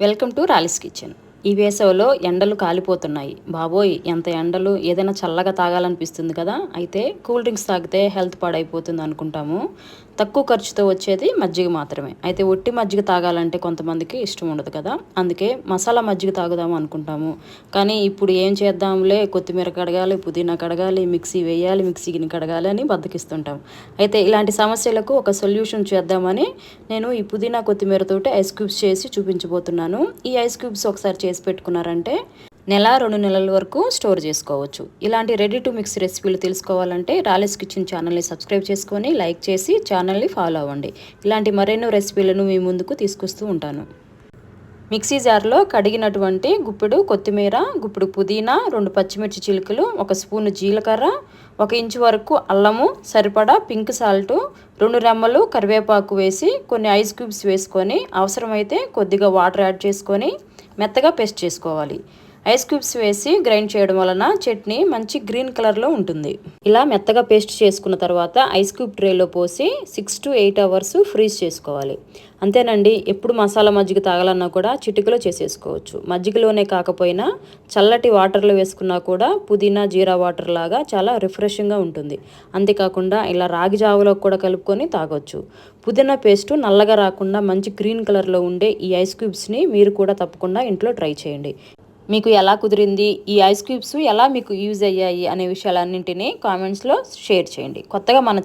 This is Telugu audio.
Welcome to రాలిస్ kitchen. ఈ వేసవిలో ఎండలు కాలిపోతున్నాయి. బాబోయ్ ఎంత ఎండలు ఏదైనా చల్లగా తాగాలనిపిస్తుంది కదా? అయితే కూల్ డ్రింక్స్ తాగితే హెల్త్ పాడైపోతుంది అనుకుంటాము. తక్కువ ఖర్చుతో వచ్చేది మజ్జిగ మాత్రమే. అయితే ఒట్టి మజ్జిగ తాగాలంటే కొంతమందికి ఇష్టం ఉండదు కదా. అందుకే మసాలా మజ్జిగ తాగుదాం అనుకుంటాము. కానీ ఇప్పుడు ఏం చేద్దాంలే? కొత్తిమీర కడగాలి పుదీనా కడగాలి మిక్సీ వేయాలి మిక్సీని కడగాలి అని బద్దకిస్తుంటాం. అయితే ఇలాంటి సమస్యలకు ఒక సొల్యూషన్ చేద్దామని నేను ఈ పుదీనా కొత్తిమీరతోటి ఐస్ క్యూబ్స్ చేసి చూపించబోతున్నాను. ఈ ఐస్ క్యూబ్స్ ఒకసారి చేసి పెట్టుకున్నారంటే నెల రెండు నెలల వరకు స్టోర్ చేసుకోవచ్చు. ఇలాంటి రెడీ టు మిక్స్ రెసిపీలు తెలుసుకోవాలంటే రాలేస్ కిచెన్ ఛానల్ని సబ్స్క్రైబ్ చేసుకొని లైక్ చేసి ఛానల్ని ఫాలో అవ్వండి. ఇలాంటి మరెన్నో రెసిపీలను మీ ముందుకు తీసుకొస్తూ ఉంటాను. మిక్సీ జార్లో కడిగినటువంటి గుప్పెడు కొత్తిమీర గుప్పెడు పుదీనా రెండు పచ్చిమిర్చి చిలుకలు ఒక స్పూన్ జీలకర్ర ఒక ఇంచు వరకు అల్లము సరిపడా పింక్ సాల్ట్ రెండు రెమ్మలు కరివేపాకు వేసి కొన్ని ఐస్ క్యూబ్స్ వేసుకొని అవసరమైతే కొద్దిగా వాటర్ యాడ్ చేసుకొని మెత్తగా పేస్ట్ చేసుకోవాలి. ఐస్ క్యూబ్స్ వేసి గ్రైండ్ చేయడం వలన చట్నీ మంచి గ్రీన్ కలర్లో ఉంటుంది. ఇలా మెత్తగా పేస్ట్ చేసుకున్న తర్వాత ఐస్ క్యూబ్ ట్రేలో పోసి six to eight hours freeze చేసుకోవాలి. అంతేనండి ఎప్పుడు మసాలా మజ్జిగ తాగాలన్నా కూడా చిటికలో చేసేసుకోవచ్చు. మజ్జిగలోనే కాకపోయినా చల్లటి వాటర్లో వేసుకున్నా కూడా పుదీనా జీరా వాటర్ లాగా చాలా రిఫ్రెషింగ్గా ఉంటుంది. అంతేకాకుండా ఇలా రాగి జావలో కూడా కలుపుకొని తాగొచ్చు. పుదీనా పేస్ట్ నల్లగా రాకుండా మంచి గ్రీన్ కలర్లో ఉండే ఈ ఐస్ క్యూబ్స్ని మీరు కూడా తప్పకుండా ఇంట్లో ట్రై చేయండి. మీకు ఎలా కుదిరింది ఈ ఐస్ క్యూబ్స్ ఎలా మీకు యూజ్ అయ్యాయి అనే విషయాలన్నింటినీ కామెంట్స్లో షేర్ చేయండి. కొత్తగా మన